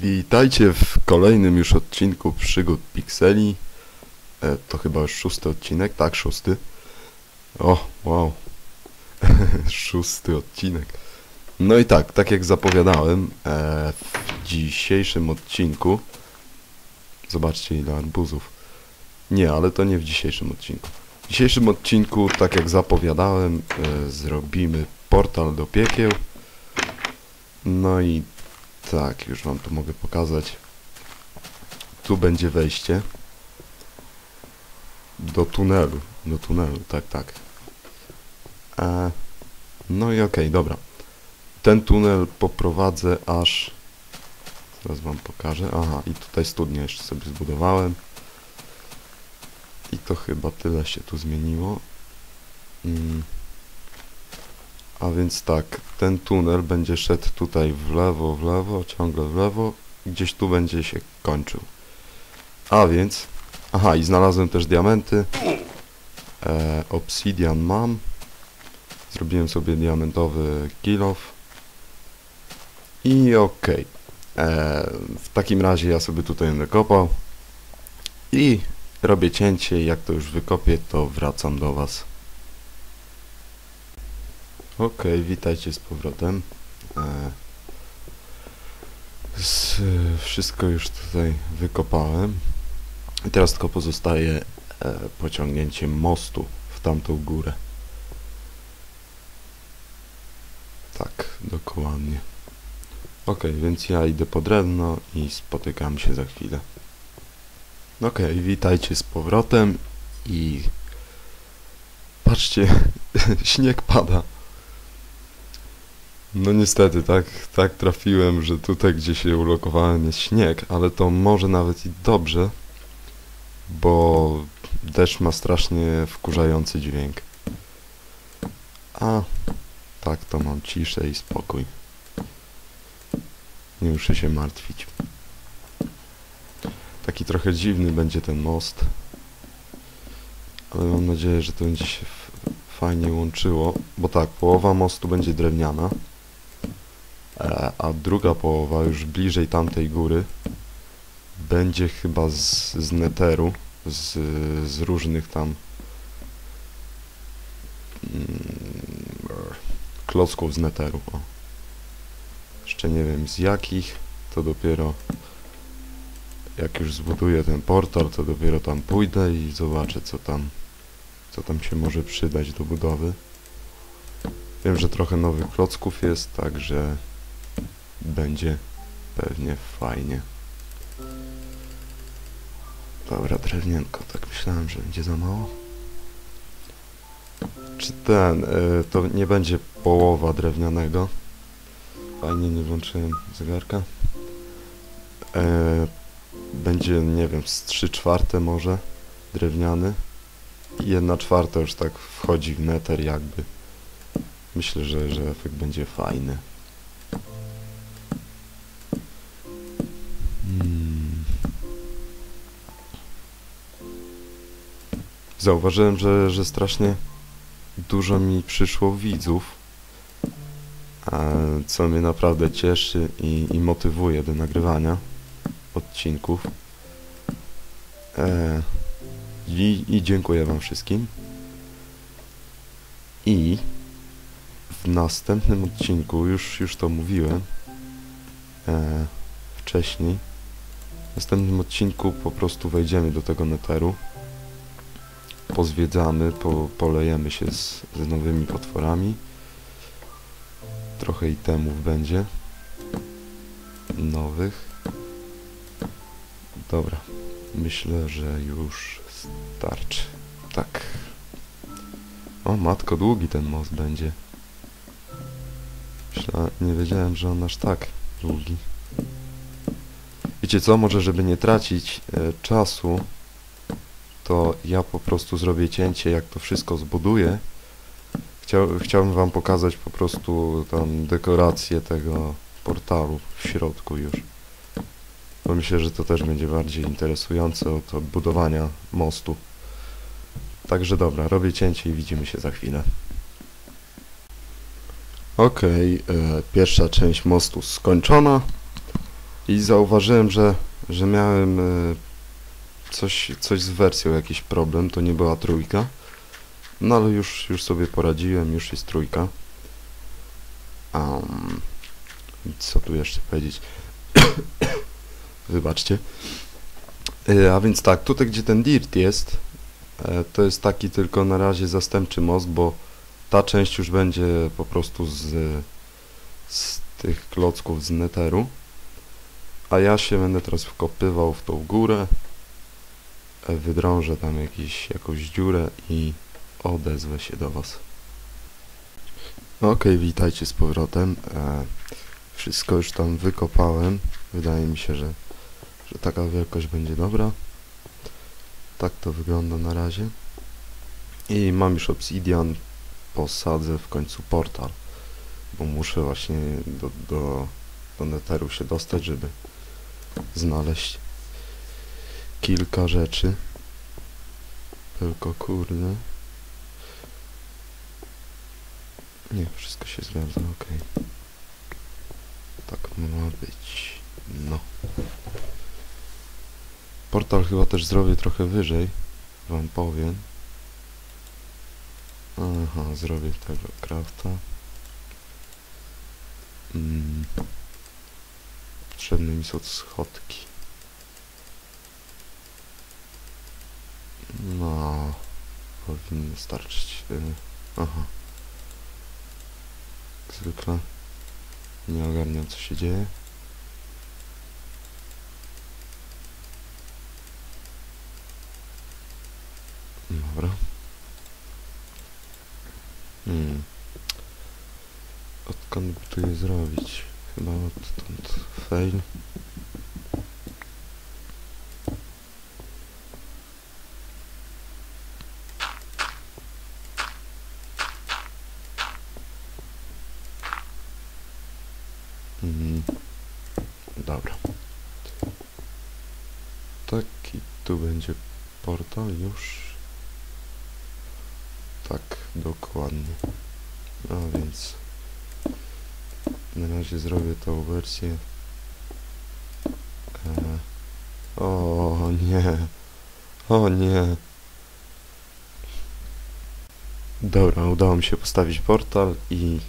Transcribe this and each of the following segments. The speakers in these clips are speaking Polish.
Witajcie w kolejnym już odcinku Przygód Pixeli. E, to chyba już szósty odcinek, tak, szósty. O, wow. szósty odcinek. No i tak, tak jak zapowiadałem, e, w dzisiejszym odcinku... Zobaczcie ile arbuzów. Nie, ale to nie w dzisiejszym odcinku. W dzisiejszym odcinku, tak jak zapowiadałem, e, zrobimy portal do piekieł. No i tak, już wam to mogę pokazać. Tu będzie wejście do tunelu. Do tunelu, tak, tak. E, no i okej, dobra. Ten tunel poprowadzę aż... Zaraz wam pokażę. Aha, i tutaj studnię jeszcze sobie zbudowałem. I to chyba tyle się tu zmieniło. Mm. A więc tak, ten tunel będzie szedł tutaj w lewo, w lewo, ciągle w lewo, gdzieś tu będzie się kończył. A więc, aha i znalazłem też diamenty, e, obsidian mam, zrobiłem sobie diamentowy kill off i okej. E, w takim razie ja sobie tutaj będę kopał i robię cięcie, jak to już wykopię, to wracam do Was. Okej, witajcie z powrotem. E, z, wszystko już tutaj wykopałem. I teraz tylko pozostaje e, pociągnięcie mostu w tamtą górę. Tak, dokładnie. Okej, więc ja idę po drewno i spotykam się za chwilę. Okej, witajcie z powrotem i patrzcie, śnieg pada. No niestety, tak, tak trafiłem, że tutaj, gdzie się ulokowałem, jest śnieg, ale to może nawet i dobrze, bo deszcz ma strasznie wkurzający dźwięk. A tak to mam ciszę i spokój. Nie muszę się martwić. Taki trochę dziwny będzie ten most, ale mam nadzieję, że to będzie się fajnie łączyło, bo tak, połowa mostu będzie drewniana, a druga połowa już bliżej tamtej góry będzie chyba z, z z, z różnych tam mm, klocków z neteru. O. Jeszcze nie wiem z jakich, to dopiero jak już zbuduję ten portal, to dopiero tam pójdę i zobaczę co tam, co tam się może przydać do budowy. Wiem, że trochę nowych klocków jest, także będzie pewnie fajnie. Dobra, drewnienko, tak myślałem, że będzie za mało. Czy ten, y, to nie będzie połowa drewnianego? Fajnie, nie włączyłem zegarka. Y, będzie, nie wiem, z 3 czwarte może drewniany. I 1 czwarta już tak wchodzi w neter jakby. Myślę, że, że efekt będzie fajny. Zauważyłem, że, że strasznie dużo mi przyszło widzów, co mnie naprawdę cieszy i, i motywuje do nagrywania odcinków. E, i, I dziękuję Wam wszystkim. I w następnym odcinku, już, już to mówiłem e, wcześniej, w następnym odcinku po prostu wejdziemy do tego neteru pozwiedzamy, po, polejemy się z, z nowymi potworami. Trochę itemów będzie. Nowych. Dobra. Myślę, że już starczy. Tak. O, matko, długi ten most będzie. Myślę, nie wiedziałem, że on aż tak długi. Wiecie co, może żeby nie tracić e, czasu, to ja po prostu zrobię cięcie, jak to wszystko zbuduję. Chciał, chciałbym wam pokazać po prostu tam dekorację tego portalu w środku już. Bo myślę, że to też będzie bardziej interesujące od odbudowania mostu. Także dobra, robię cięcie i widzimy się za chwilę. Okay, e, pierwsza część mostu skończona. I zauważyłem, że, że miałem e, coś, coś z wersją, jakiś problem, to nie była trójka. No ale już, już sobie poradziłem, już jest trójka. Um, co tu jeszcze powiedzieć? Wybaczcie. E, A więc tak, tutaj gdzie ten dirt jest, e, to jest taki tylko na razie zastępczy most, bo ta część już będzie po prostu z, z tych klocków z neteru. A ja się będę teraz wkopywał w tą górę, wydrążę tam jakiś, jakąś dziurę i odezwę się do Was. Okej, witajcie z powrotem. E, wszystko już tam wykopałem. Wydaje mi się, że, że taka wielkość będzie dobra. Tak to wygląda na razie. I mam już obsidian. Posadzę w końcu portal. Bo muszę właśnie do, do, do neteru się dostać, żeby znaleźć kilka rzeczy. Tylko kurde. Nie, wszystko się zgadza, okej. Tak ma być. No. Portal chyba też zrobię trochę wyżej, wam powiem. Aha, zrobię tego crafta. Mm. Potrzebne mi są schodki. No, powinny starczyć. y, Aha. Jak zwykle nie ogarniam co się dzieje. Dobra. Hmm. Odkąd by tu je zrobić? Chyba odtąd fail. Mhm. Dobra. Taki tu będzie portal już. Tak, dokładnie. A więc na razie zrobię tą wersję. E, o nie. O nie. Dobra, udało mi się postawić portal i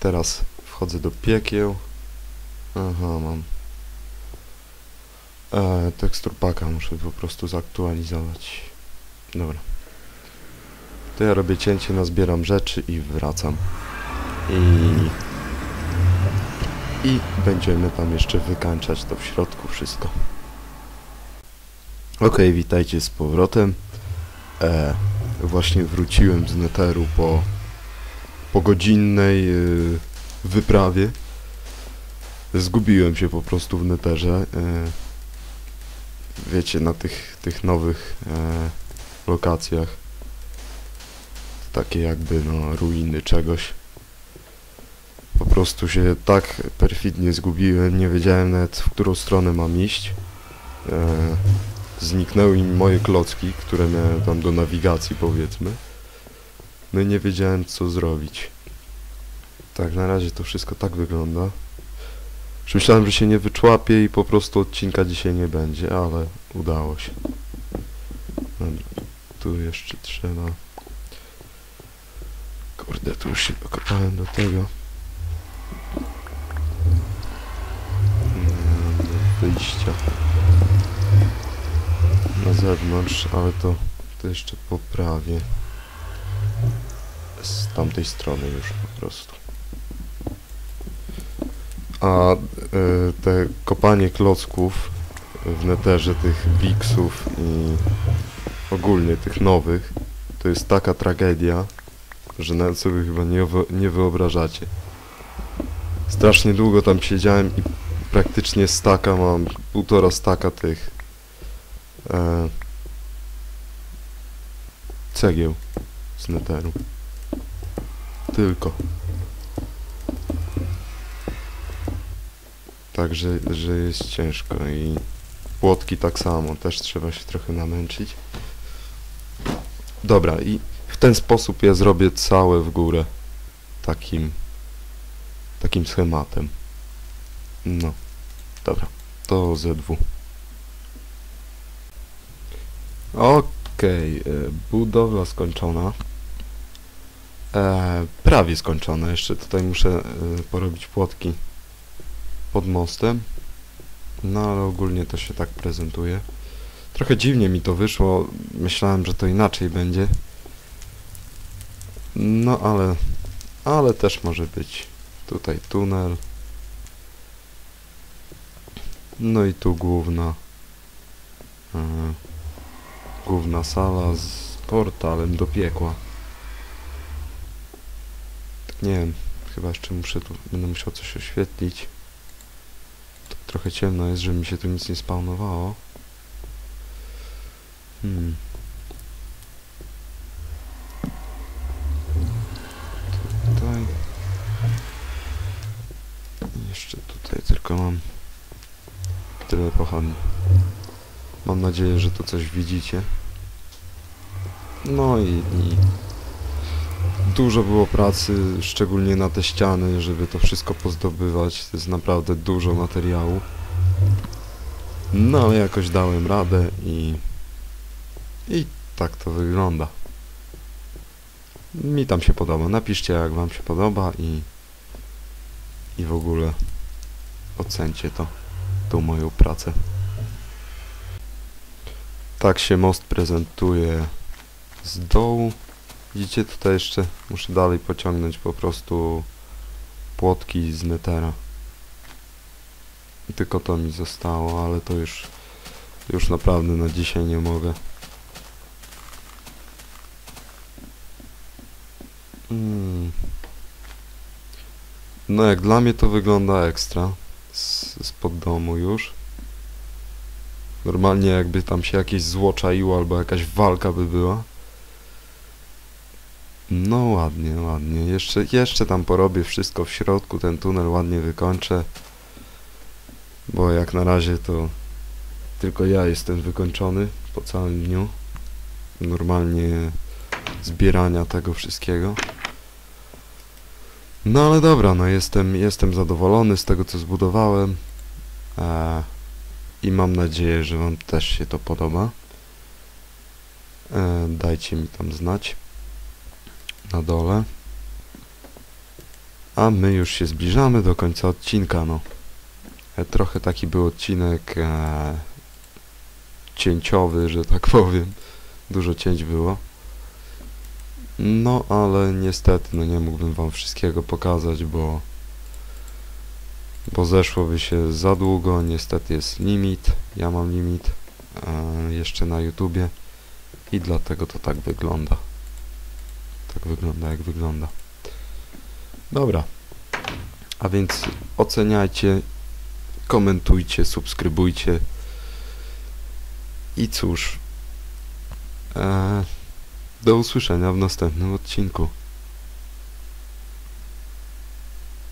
teraz wchodzę do piekieł. Aha, mam. E, tekstur paka muszę po prostu zaktualizować. Dobra. To ja robię cięcie, nazbieram rzeczy i wracam. I... I będziemy tam jeszcze wykańczać to w środku wszystko. Okej, witajcie z powrotem. E, właśnie wróciłem z Netheru po, po godzinnej y, wyprawie. Zgubiłem się po prostu w Netherze. E, wiecie, na tych, tych nowych e, lokacjach. Takie jakby no ruiny czegoś. Po prostu się tak perfidnie zgubiłem, nie wiedziałem nawet w którą stronę mam iść. E, zniknęły mi moje klocki, które miałem tam do nawigacji powiedzmy. No i nie wiedziałem co zrobić. Tak, na razie to wszystko tak wygląda. Już myślałem, że się nie wyczłapię i po prostu odcinka dzisiaj nie będzie, ale udało się. Dobra, tu jeszcze trzeba... Kurde, tu już się dokopałem do tego. Do wyjścia na zewnątrz, ale to, to jeszcze poprawię. Z tamtej strony już po prostu. A e, te kopanie klocków w neterze tych biksów i ogólnie tych nowych to jest taka tragedia, że nawet sobie chyba nie, nie wyobrażacie. Strasznie długo tam siedziałem i praktycznie staka mam, półtora staka tych e, cegieł z neteru. Tylko. Także, że jest ciężko i płotki tak samo, też trzeba się trochę namęczyć. Dobra, i w ten sposób ja zrobię całe w górę takim takim schematem. No, dobra, to ZW. Okej, e, budowla skończona. E, prawie skończona, jeszcze tutaj muszę e, porobić płotki pod mostem. No ale ogólnie to się tak prezentuje. Trochę dziwnie mi to wyszło, myślałem, że to inaczej będzie. No ale, ale też może być. Tutaj tunel. No i tu główna e, główna sala z portalem do piekła. Nie wiem, chyba jeszcze muszę tu, będę musiał coś oświetlić. Trochę ciemno jest, że mi się tu nic nie spawnowało. Hmm. Tutaj. Jeszcze tutaj tylko mam tyle pochodni. Mam nadzieję, że tu coś widzicie. No i, i dużo było pracy, szczególnie na te ściany, żeby to wszystko pozdobywać. To jest naprawdę dużo materiału. No ale jakoś dałem radę i i tak to wygląda. Mi tam się podoba. Napiszcie jak wam się podoba i i w ogóle ocencie to, tą moją pracę. Tak się most prezentuje z dołu. Widzicie tutaj jeszcze muszę dalej pociągnąć po prostu płotki z netera. Tylko to mi zostało, ale to już już naprawdę na dzisiaj nie mogę. Mm. No jak dla mnie to wygląda ekstra z, spod domu już. Normalnie jakby tam się jakieś zło czaiło albo jakaś walka by była. No ładnie, ładnie. Jeszcze, jeszcze tam porobię wszystko w środku, ten tunel ładnie wykończę. Bo jak na razie to tylko ja jestem wykończony po całym dniu. Normalnie zbierania tego wszystkiego. No ale dobra, no jestem, jestem zadowolony z tego co zbudowałem. E, I mam nadzieję, że wam też się to podoba. E, dajcie mi tam znać na dole. A my już się zbliżamy do końca odcinka, no. E, trochę taki był odcinek e, cięciowy, że tak powiem. Dużo cięć było. No, ale niestety, no nie mógłbym wam wszystkiego pokazać, bo bo zeszłoby się za długo, niestety jest limit, ja mam limit e, jeszcze na YouTubie i dlatego to tak wygląda. Tak wygląda jak wygląda. Dobra. A więc oceniajcie, komentujcie, subskrybujcie. I cóż, e, do usłyszenia w następnym odcinku.